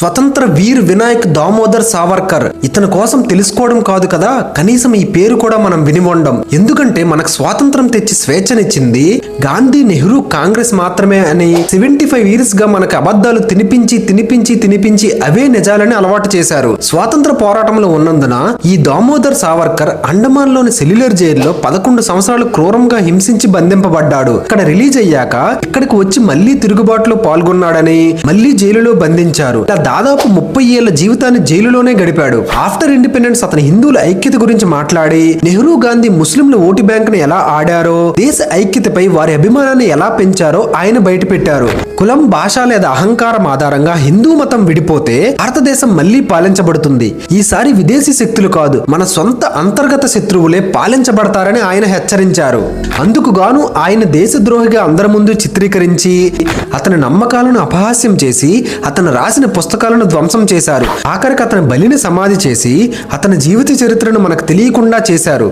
స్వతంత్ర వీర్ వినాయక్ దామోదర్ సావర్కర్. ఇతని కోసం తెలుసుకోవడం కాదు కదా కనీసం ఈ పేరు కూడా మనం విని ఉండం. ఎందుకంటే మనకు స్వాతంత్రం తెచ్చి స్వేచ్ఛనిచ్చింది గాంధీ నెహ్రూ కాంగ్రెస్ మాత్రమే అని సెవెంటీ ఫైవ్ ఇయర్స్గా మనకు అబద్ధాలు తినిపించి తినిపించి తినిపించి అవే నిజాలని అలవాటు చేశారు. స్వాతంత్ర పోరాటంలో ఉన్నందున ఈ దామోదర్ సావర్కర్ అండమాన్లోని సెల్యులర్ జైల్లో పదకొండు సంవత్సరాలు క్రూరంగా హింసించి బంధింపబడ్డాడు. ఇక్కడ రిలీజ్ అయ్యాక ఇక్కడికి వచ్చి మళ్ళీ తిరుగుబాటులో పాల్గొన్నాడని మళ్ళీ జైలులో బంధించారు. ఇలా దాదాపు ముప్పై ఏళ్ళ జీవితాన్ని జైలులోనే గడిపాడు. ఆఫ్టర్ ఇండిపెండెన్స్ అతని హిందువుల ఐక్యత గురించి మాట్లాడి నెహ్రూ గాంధీ ముస్లింల ఓటు బ్యాంక్ని ఎలా ఆడారో దేశ ఐక్యతపై వారి అభిమానాన్ని ఎలా పెంచారో ఆయన బయటపెట్టారు. కులం భాష లేదా అహంకారం ఆధారంగా హిందూ మతం విడిపోతే భారతదేశం మళ్ళీ పాలించబడుతుంది. ఈసారి విదేశీ శక్తులు కాదు మన సొంత అంతర్గత శత్రువులే పాలించబడతారని ఆయన హెచ్చరించారు. అందుకు గాను ఆయన దేశద్రోహిగా అందరి ముందు చిత్రీకరించి అతని నమ్మకాలను అపహాస్యం చేసి అతను రాసిన పుస్తకం పుస్తకాలను ధ్వంసం చేశారు. ఆఖరికి అతని బలిని సమాధి చేసి అతని జీవిత చరిత్రను మనకు తెలియకుండా చేశారు.